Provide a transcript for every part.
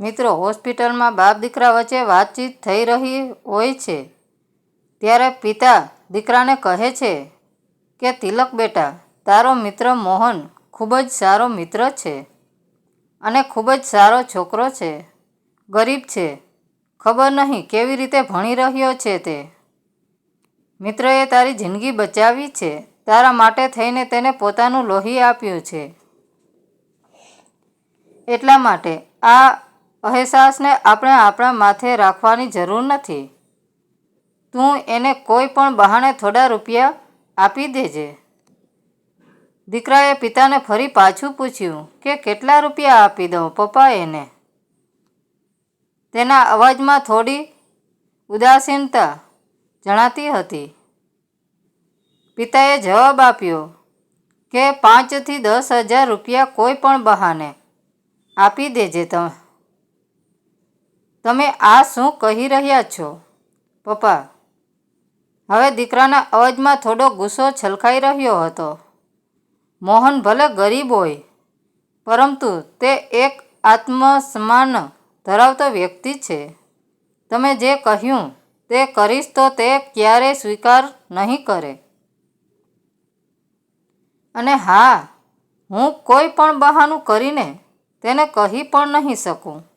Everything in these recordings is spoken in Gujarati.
મિત્રો, હોસ્પિટલમાં બાપ દીકરા વચ્ચે વાતચીત થઈ રહી હોય છે. ત્યારે પિતા દીકરાને કહે છે કે, તિલક બેટા, તારો મિત્ર મોહન ખૂબ જ સારો મિત્ર છે અને ખૂબ જ સારો છોકરો છે. ગરીબ છે. ખબર નહીં કેવી રીતે ભણી રહ્યો છે તે. મિત્રએ તારી જિંદગી બચાવી છે. તારા માટે થઈને તેને પોતાનું લોહી આપ્યું છે. એટલા માટે આ અહેસાસને આપણે આપણા માથે રાખવાની જરૂર નથી. તું એને કોઈ પણ બહાને થોડા રૂપિયા આપી દેજે. દીકરાએ પિતાને ફરી પાછું પૂછ્યું કે કેટલા રૂપિયા આપી દઉં પપ્પા એને? તેના અવાજમાં થોડી ઉદાસીનતા જણાતી હતી. પિતાએ જવાબ આપ્યો કે પાંચથી દસ હજાર રૂપિયા કોઈ પણ બહાને આપી દેજે તમે. તમે આ શું કહી રહ્યા છો? પપ્પા, હવે દીકરાના અવાજમાં થોડો ગુસ્સો છલકાઈ રહ્યો હતો. મોહન ભલે ગરીબ હોય, પરંતુ તે એક આત્મસન્માન ધરાવતો વ્યક્તિ છે. તમે જે કહ્યું તે કરીશ તો તે ક્યારેય સ્વીકાર નહીં કરે. અને હા, હું કોઈ પણ બહાનું કરીને તેને કહી પણ નહીં શકું.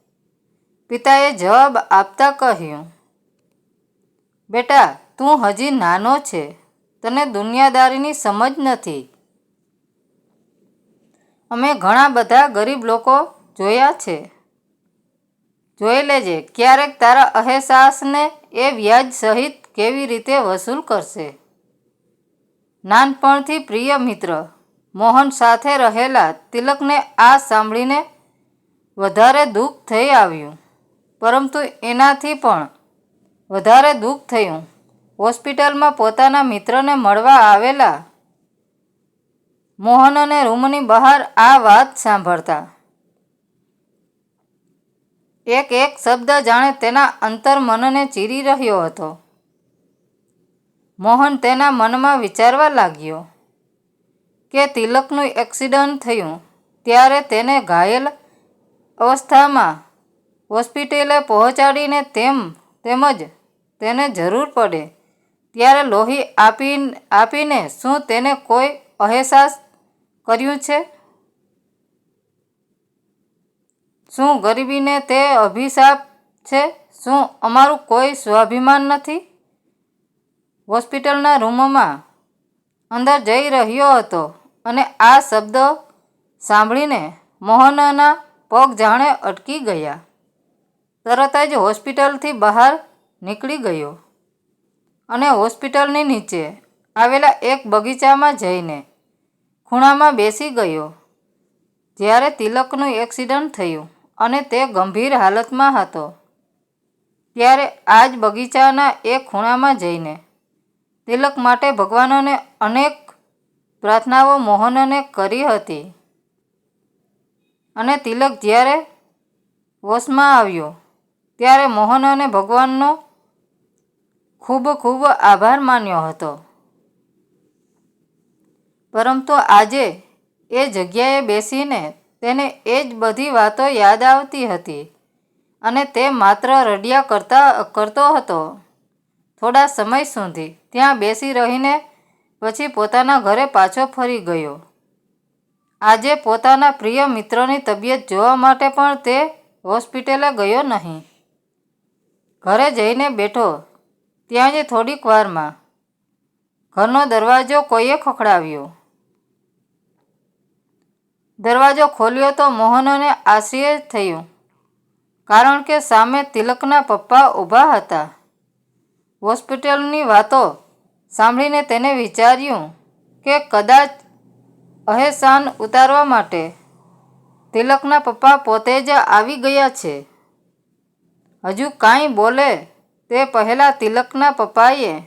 પિતાએ જવાબ આપતા કહ્યું, બેટા, તું હજી નાનો છે. તને દુનિયાદારીની સમજ નથી. અમે ઘણા બધા ગરીબ લોકો જોયા છે. જોઈ લેજે, ક્યારેક તારા અહેસાસને એ વ્યાજ સહિત કેવી રીતે વસૂલ કરશે? નાનપણથી પ્રિય મિત્ર, મોહન સાથે રહેલા તિલકને આ સાંભળીને વધારે દુઃખ થઈ આવ્યું. પરંતુ એનાથી પણ વધારે દુઃખ થયું. હોસ્પિટલમાં પોતાના મિત્રને મળવા આવેલા મોહનને રૂમની બહાર આ વાત સાંભળતા. એક એક શબ્દ જાણે તેના અંતર મનને ચીરી રહ્યો હતો. મોહન તેના મનમાં વિચારવા લાગ્યો કે તિલકનું એક્સિડન્ટ થયું, ત્યારે તેને ઘાયલ અવસ્થામાં હોસ્પિટલે પહોંચાડીને તેમ, તેમજ તેને જરૂર પડે, ત્યારે લોહી આપી આપીને શું તેને કોઈ અહેસાસ કર્યું છે? શું ગરીબીને તે અભિશાપ છે? શું અમારું કોઈ સ્વાભિમાન નથી? હોસ્પિટલના રૂમમાં અંદર જઈ રહ્યો હતો અને આ શબ્દો સાંભળીને મોહનના પગ જાણે અટકી ગયા. તરત જ હોસ્પિટલથી બહાર નીકળી ગયો અને હોસ્પિટલની નીચે આવેલા એક બગીચામાં જઈને ખૂણામાં બેસી ગયો, જ્યારે તિલકનું એક્સિડન્ટ થયું અને તે ગંભીર હાલતમાં હતો. ત્યારે આ જ બગીચાના એક ખૂણામાં જઈને તિલક માટે ભગવાનોને અનેક પ્રાર્થનાઓ મોહનને કરી હતી અને તિલક જ્યારે હોશમાં આવ્યો ત્યારે મોહનને ભગવાનનો ખૂબ ખૂબ આભાર માન્યો હતો. પરંતુ આજે એ જગ્યાએ બેસીને તેને એ જ બધી વાતો યાદ આવતી હતી અને તે માત્ર રડિયા કરતા, કરતો હતો. થોડા સમય સુધી ત્યાં બેસી રહીને પછી પોતાના ઘરે પાછો ફરી ગયો. આજે પોતાના પ્રિય મિત્રની તબિયત જોવા માટે પણ તે હોસ્પિટલે ગયો નહીં. ઘરે જઈને બેઠો. ત્યાં જ થોડીક વારમાં ઘરનો દરવાજો કોઈએ ખખડાવ્યો. દરવાજો ખોલ્યો તો મોહનને આશ્ચર્ય થયું, કારણ કે સામે તિલકના પપ્પા ઊભા હતા. હોસ્પિટલની વાતો સાંભળીને તેને વિચાર્યું કે કદાચ અહેસાન ઉતારવા માટે તિલકના પપ્પા પોતે જ આવી ગયા છે. હજુ કાંઈ બોલે તે પહેલાં તિલકના પપ્પાએ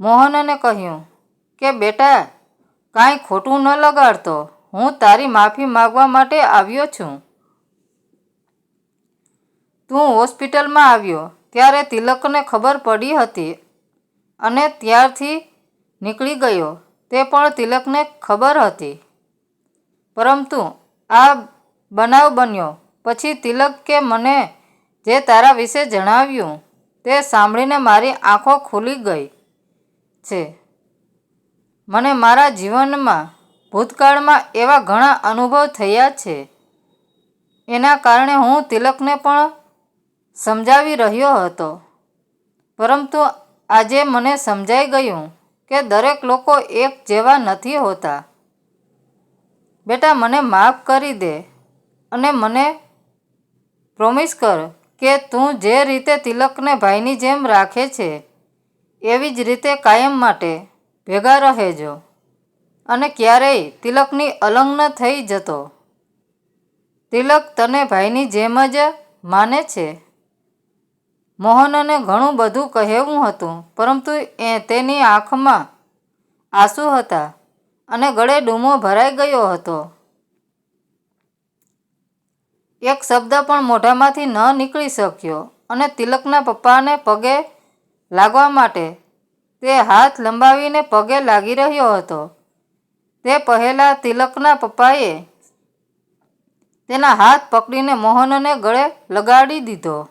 મોહનને કહ્યું કે, બેટા, કાંઈ ખોટું ન લગાડતો. હું તારી માફી માગવા માટે આવ્યો છું. તું હોસ્પિટલમાં આવ્યો ત્યારે તિલકને ખબર પડી હતી અને ત્યારથી નીકળી ગયો. તે પણ તિલકને ખબર હતી. પરંતુ આ બનાવ બન્યો. પછી તિલક કે મને જે તારા વિશે જણાવ્યું, તે સાંભળીને મારી આંખો ખુલી ગઈ છે. મને મારા જીવનમાં, ભૂતકાળમાં એવા ઘણા અનુભવ થયા છે. એના કારણે હું તિલકને પણ સમજાવી રહ્યો હતો. પરંતુ આજે મને સમજાઈ ગયું કે દરેક લોકો એક જેવા નથી હોતા. બેટા, મને માફ કરી દે અને મને પ્રોમિસ કર કે તું જે રીતે તિલકને ભાઈની જેમ રાખે છે, એવી જ રીતે કાયમ માટે ભેગા રહેજો. અને ક્યારેય તિલકની અલંગ ન થઈ જતો. તિલક તને ભાઈની જેમ જ માને છે. મોહનને ઘણું બધું કહેવું હતું, પરંતુ એ તેની આંખમાં આંસુ હતા અને ગળે ડૂમો ભરાઈ ગયો હતો. એક શબ્દ પણ મોઢામાંથી ન નીકળી શક્યો અને તિલકના પપ્પાને પગે લાગવા માટે તે હાથ લંબાવીને પગે લાગી રહ્યો હતો. તે પહેલાં તિલકના પપ્પાએ તેના હાથ પકડીને મોહનને ગળે લગાડી દીધો.